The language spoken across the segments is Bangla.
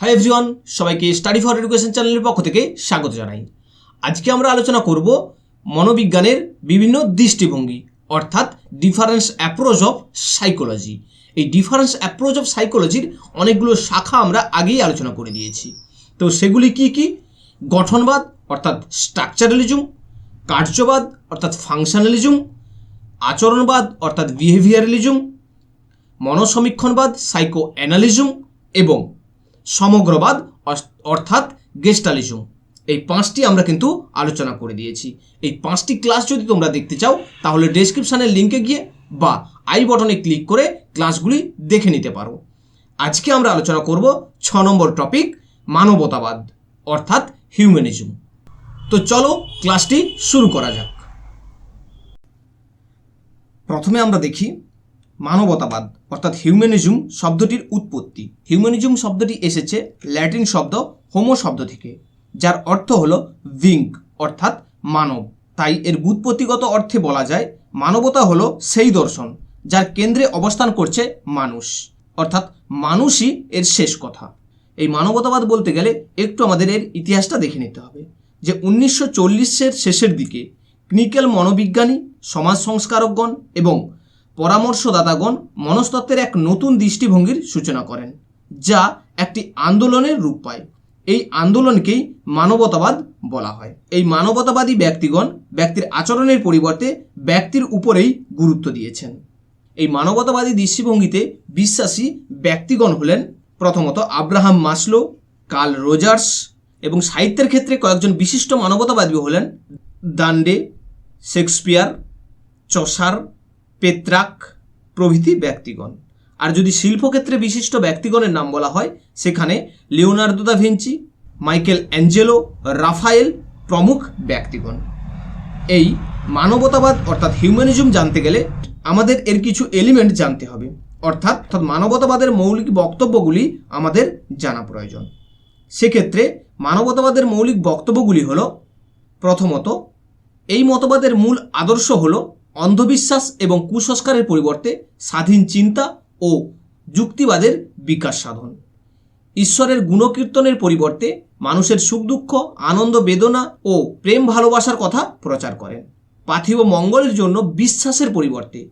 হাই এভরিওয়ান সবাইকে স্টাডি ফর এডুকেশন চ্যানেলের পক্ষ থেকে স্বাগত জানাই। আজকে আমরা আলোচনা করব মনোবিজ্ঞানের বিভিন্ন দৃষ্টিভঙ্গি, অর্থাৎ ডিফারেন্স অ্যাপ্রোচ অফ সাইকোলজি এই ডিফারেন্স অ্যাপ্রোচ অফ সাইকোলজির অনেকগুলো শাখা আমরা আগেই আলোচনা করে দিয়েছি। তো সেগুলি কি কি? গঠনবাদ, অর্থাৎ স্ট্রাকচারালিজম কার্যবাদ, অর্থাৎ ফাংশনালিজম আচরণবাদ, অর্থাৎ বিহেভিয়ারালিজম মনসমীক্ষণবাদ সাইকো অ্যানালিজম এবং সমগ্রবাদ অর্থাৎ গেস্টালিজম। এই পাঁচটি আমরা কিন্তু আলোচনা করে দিয়েছি। এই পাঁচটি ক্লাস যদি তোমরা দেখতে চাও, তাহলে ডেসক্রিপশানের লিঙ্কে গিয়ে বা আই বটনে ক্লিক করে ক্লাসগুলি দেখে নিতে পারো। আজকে আমরা আলোচনা করব ছ নম্বর টপিক, মানবতাবাদ, অর্থাৎ হিউম্যানিজম। তো চলো ক্লাসটি শুরু করা যাক। প্রথমে আমরা দেখি মানবতাবাদ, অর্থাৎ হিউম্যানিজম শব্দটির উৎপত্তি। হিউম্যানিজম শব্দটি এসেছে ল্যাটিন শব্দ হোমো শব্দ থেকে, যার অর্থ হল ভিঙ্ক অর্থাৎ মানব। তাই এর বুৎপত্তিগত অর্থে বলা যায় মানবতা হলো সেই দর্শন, যার কেন্দ্রে অবস্থান করছে মানুষ। অর্থাৎ মানুষই এর শেষ কথা। এই মানবতাবাদ বলতে গেলে একটু আমাদের এর ইতিহাসটা দেখে নিতে হবে। যে উনিশশো চল্লিশের শেষের দিকে ক্লিনিক্যাল মনোবিজ্ঞানী, সমাজ সংস্কারকগণ এবং পরামর্শদাতাগণ মনস্তত্ত্বের এক নতুন দৃষ্টিভঙ্গির সূচনা করেন, যা একটি আন্দোলনের রূপ পায়। এই আন্দোলনকেই মানবতাবাদ বলা হয়। এই মানবতাবাদী ব্যক্তিগণ ব্যক্তির আচরণের পরিবর্তে ব্যক্তির উপরেই গুরুত্ব দিয়েছেন। এই মানবতাবাদী দৃষ্টিভঙ্গিতে বিশ্বাসী ব্যক্তিগণ হলেন প্রথমত আব্রাহাম মাসলো, কার্ল রোজার্স এবং সাহিত্যের ক্ষেত্রে কয়েকজন বিশিষ্ট মানবতাবাদী হলেন দান্ডে, শেক্সপিয়ার, চসার পেত্রাক প্রভৃতি ব্যক্তিগণ। আর যদি শিল্পক্ষেত্রে বিশিষ্ট ব্যক্তিগণের নাম বলা হয়, সেখানে Leonardo da Vinci, Michelangelo, Raphael প্রমুখ ব্যক্তিগণ। এই মানবতাবাদ অর্থাৎ হিউম্যানিজম জানতে গেলে আমাদের এর কিছু এলিমেন্ট জানতে হবে। অর্থাৎ অর্থাৎ মানবতাবাদের মৌলিক বক্তব্যগুলি আমাদের জানা প্রয়োজন। সেক্ষেত্রে মানবতাবাদের মৌলিক বক্তব্যগুলি হলো, প্রথমত, এই মতবাদের মূল আদর্শ হল অন্ধবিশ্বাস এবং কুসংস্কারের পরিবর্তে স্বাধীন চিন্তা ও যুক্তিবাদের বিকাশ সাধন। ঈশ্বরের গুণকীর্তনের পরিবর্তে মানুষের সুখ দুঃখ, আনন্দ, বেদনা ও প্রেম ভালোবাসার কথা প্রচার করেন। পার্থিব মঙ্গলের জন্য বিশ্বাসের পরিবর্তে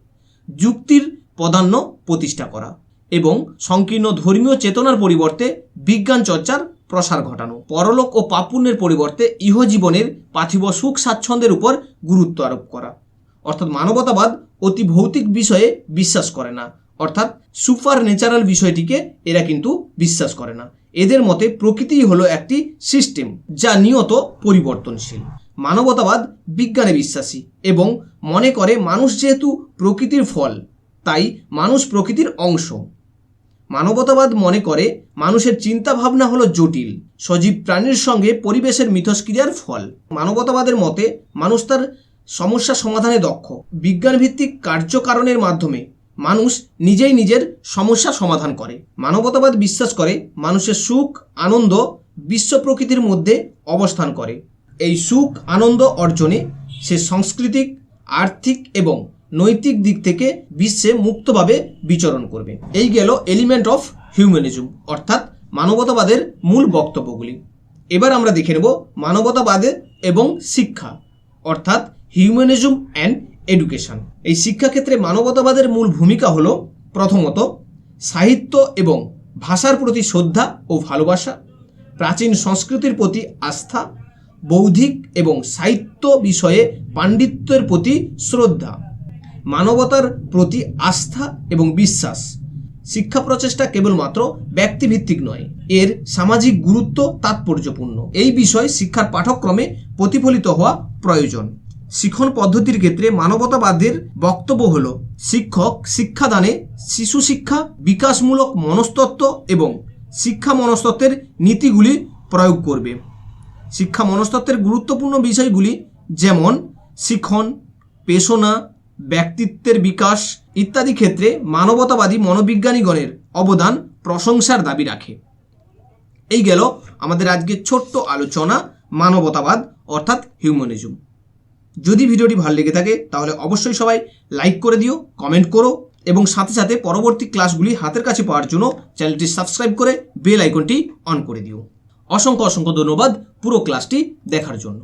যুক্তির প্রাধান্য প্রতিষ্ঠা করা এবং সংকীর্ণ ধর্মীয় চেতনার পরিবর্তে বিজ্ঞান চর্চার প্রসার ঘটানো। পরলোক ও পাপুণ্যের পরিবর্তে ইহজীবনের পার্থিব সুখ স্বাচ্ছন্দ্যের উপর গুরুত্ব আরোপ করা। অর্থাৎ মানবতাবাদ অতি ভৌতিক বিষয়ে বিশ্বাস করে না। অর্থাৎ সুপার ন্যাচারাল বিষয়টিকে এরা কিন্তু বিশ্বাস করে না। এদের মতে প্রকৃতিই হলো একটি সিস্টেম যা নিয়ত পরিবর্তনশীল। মানবতাবাদ বিজ্ঞানে বিশ্বাসী এবং মনে করে মানুষ যেহেতু প্রকৃতির ফল, তাই মানুষ প্রকৃতির অংশ। মানবতাবাদ মনে করে মানুষের চিন্তা ভাবনা হলো জটিল, সজীব প্রাণীর সঙ্গে পরিবেশের মিথস্ক্রিয়ার ফল। মানবতাবাদের মতে মানুষ তার সমস্যা সমাধানে দক্ষ। বিজ্ঞানভিত্তিক কার্যকারণের মাধ্যমে মানুষ নিজেই নিজের সমস্যা সমাধান করে। মানবতাবাদ বিশ্বাস করে, মানুষের সুখ, আনন্দ বিশ্ব প্রকৃতির মধ্যে অবস্থান করে। এই সুখ, আনন্দ অর্জনে সে সাংস্কৃতিক, আর্থিক এবং নৈতিক দিক থেকে বিশ্বে মুক্তভাবে বিচরণ করবে। এই গেল এলিমেন্ট অফ হিউম্যানিজম অর্থাৎ মানবতাবাদের মূল বক্তব্যগুলি। এবার আমরা দেখে নেব মানবতাবাদে এবং শিক্ষা, অর্থাৎ হিউম্যানিজম অ্যান্ড এডুকেশন এই শিক্ষাক্ষেত্রে মানবতাবাদের মূল ভূমিকা হল, প্রথমত, সাহিত্য এবং ভাষার প্রতি শ্রদ্ধা ও ভালোবাসা, প্রাচীন সংস্কৃতির প্রতি আস্থা, বৌদ্ধিক এবং সাহিত্য বিষয়ে পাণ্ডিত্যের প্রতি শ্রদ্ধা, মানবতার প্রতি আস্থা এবং বিশ্বাস। শিক্ষা প্রচেষ্টা কেবলমাত্র ব্যক্তিভিত্তিক নয়, এর সামাজিক গুরুত্ব তাৎপর্যপূর্ণ। এই বিষয় শিক্ষার পাঠক্রমে প্রতিফলিত হওয়া প্রয়োজন। শিক্ষণ পদ্ধতির ক্ষেত্রে মানবতাবাদের বক্তব্য হল শিক্ষক শিক্ষাদানে শিশু শিক্ষা, বিকাশমূলক মনস্তত্ত্ব এবং শিক্ষা মনস্তত্ত্বের নীতিগুলি প্রয়োগ করবে। শিক্ষা মনস্তত্ত্বের গুরুত্বপূর্ণ বিষয়গুলি যেমন শিখন পেশনা, ব্যক্তিত্বের বিকাশ ইত্যাদি ক্ষেত্রে মানবতাবাদী মনোবিজ্ঞানীগণের অবদান প্রশংসার দাবি রাখে। এই গেল আমাদের আজকের ছোট্ট আলোচনা মানবতাবাদ অর্থাৎ হিউম্যানিজম। যদি ভিডিওটি ভালো লেগে থাকে, তাহলে অবশ্যই সবাই লাইক করে দিও কমেন্ট করো, এবং সাথে সাথে পরবর্তী ক্লাসগুলি হাতের কাছে পাওয়ার জন্য চ্যানেলটি সাবস্ক্রাইব করে বেল আইকনটি অন করে দিও। অসংখ্য অসংখ্য ধন্যবাদ পুরো ক্লাসটি দেখার জন্য।